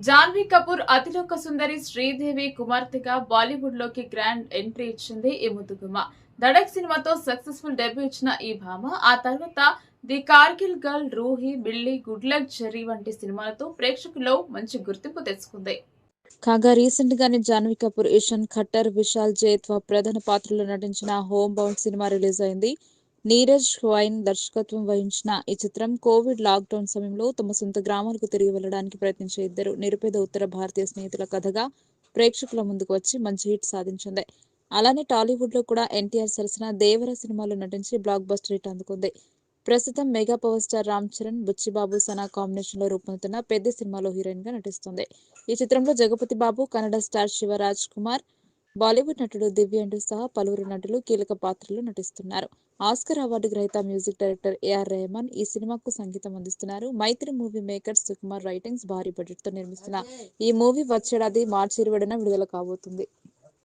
జాన్వీ కపూర్ అతిలోక సుందరి శ్రీదేవి కుమార్తెగా బాలీవుడ్లోకి grand entry ఇచ్చింది ఈ ముద్దుగుమ దడక్ సినిమాతో సక్సెస్ఫుల్ డెబ్యూ ఇచ్చిన ఈ భామ ఆ తర్వాత ది కార్గిల్ గర్ల్ రూహి బిల్లి గుడ్ లక్ జెర్రీ వంటి సినిమాలతో ప్రేక్షకుల్లో మంచి గుర్తింపు తెచ్చుకుంది. కాగా రీసెంట్ గానే జాన్వీ కపూర్ ఇషాన్ ఖట్టర్ విశాల్ జైత్వా ప్రధాన పాత్రలో నటించిన హోమ్ బౌండ్ సినిమా రిలీజ్ అయింది. నీరజ్ వైన్ దర్శకత్వం వహించిన ఈ చిత్రం కోవిడ్ లాక్డౌన్ సమయంలో తమ సొంత గ్రామాలకు తిరిగి వెళ్ళడానికి ప్రయత్నించే ఇద్దరు నిరుపేద ఉత్తర భారతీయ స్నేహితుల కథగా ప్రేక్షకుల ముందుకు వచ్చి మంచి హిట్ సాధించింది. అలానే టాలీవుడ్లో కూడా ఎన్టీఆర్ సరసన దేవర సినిమాలో నటించి బ్లాక్ బస్టర్ హిట్ అందుకుంది. ప్రస్తుతం mega power star Ram Charan Buchibabu Sana కాంబినేషన్లో రూపొందుతున్న పెద్ద సినిమాలో హీరోయిన్గా నటిస్తుంది. ఈ చిత్రంలో జగపతి బాబు కన్నడ స్టార్ శివరాజ్ కుమార్ బాలీవుడ్ నటుడు దివ్యాండు సహా పలువురు నటులు కీలక పాత్రలు నటిస్తున్నారు. ఆస్కర్ అవార్డు గ్రహీత మ్యూజిక్ డైరెక్టర్ ఏఆర్ రెహమాన్ ఈ సినిమాకు సంగీతం అందిస్తున్నారు. Mythri movie maker Sukumar writings భారీ బడ్జెట్తో నిర్మిస్తున్న ఈ మూవీ వచ్చేడాది మార్చి ఇరవైన విడుదల కాబోతుంది.